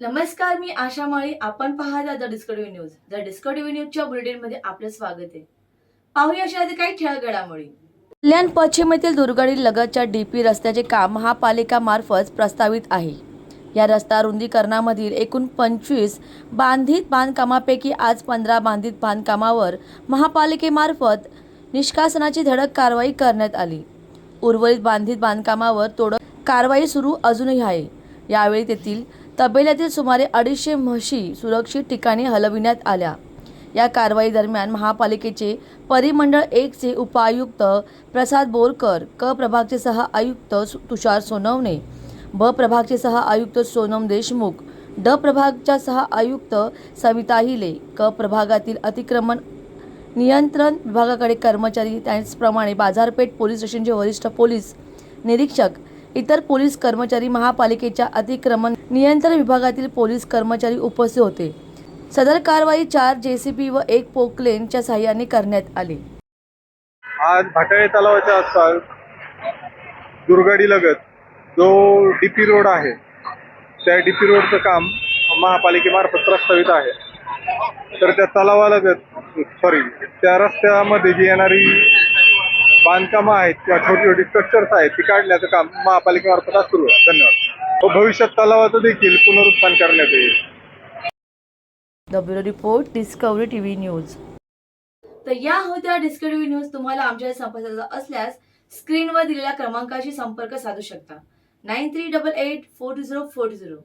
नमस्कार मी आशा माळी. आपण पाहता the Discovery News. The Discovery न्यूजच्या बुलेटिनमध्ये आपलं स्वागत आहे. पाहूया अशा काही ठळक घडामोडी कल्याण पश्चिमेतील दुर्गडी लगतच्या डीपी रस्त्याचे काम महापालिकामार्फत प्रस्तावित आहे. या रस्ता रुंदीकरणामधील एकूण पंचवीस बांधित बांधकामापैकी आज पंधरा बांधित बांधकामावर महापालिकेमार्फत निष्कासनाची धडक कारवाई करण्यात आली. उर्वरित बांधित बांधकामावर तोडक कारवाई सुरू अजूनही आहे. यावेळी तेथील तबेल्यातील सुमारे अडीचशे म्हशी सुरक्षित ठिकाणी हलविण्यात आल्या. या कारवाई दरम्यान महापालिकेचे परिमंडळ एकचे उपायुक्त प्रसाद बोरकर क प्रभागचे सह आयुक्त सु- तुषार सोनवणे ब प्रभागचे सह आयुक्त सोनम देशमुख ड प्रभागच्या सह आयुक्त सविता हिले क प्रभागातील अतिक्रमण नियंत्रण विभागाकडे कर्मचारी त्याचप्रमाणे बाजारपेठ पोलीस स्टेशनचे वरिष्ठ पोलीस निरीक्षक इतर पोलीस कर्मचारी महापालिकेच्या अतिक्रमण नियंत्रण विभागातील पोलीस कर्मचारी उपस्थित होते. सदर कारवाई चार जेसीबी व एक पोकलेनच्या सहाय्याने करण्यात आली. आज भाटाळे तलावाच्या आसपास दुर्गाडी लगत जो डीपी रोड आहे त्या डीपी रोडचं काम महापालिकेमार्फत प्रस्तावित आहे. तर त्या तलावालगत सॉरी त्या रस्त्यामध्ये जी येणारी बांधकामं आहेत किंवा छोटी छोटी स्ट्रक्चर्स आहेत ती काढण्याचं काम महापालिकेमार्फत आज सुरू आहे. धन्यवाद. व भविष्यात तलावाचं देखील पुनरुत्थान करण्यात येईल. The bureau report Discovery TV news तर या होत्या डिस्कवरी न्यूज तुम्हाला आमच्या संपर्काचा असल्यास स्क्रीनवर दिलेल्या क्रमांकाशी संपर्क साधू शकता. Nine three double eight four two zero four two zero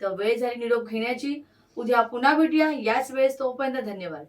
तर वेळ झाली निरोप घेण्याची. उद्या पुन्हा भेटूया. याच वेळेस तोपर्यंत धन्यवाद.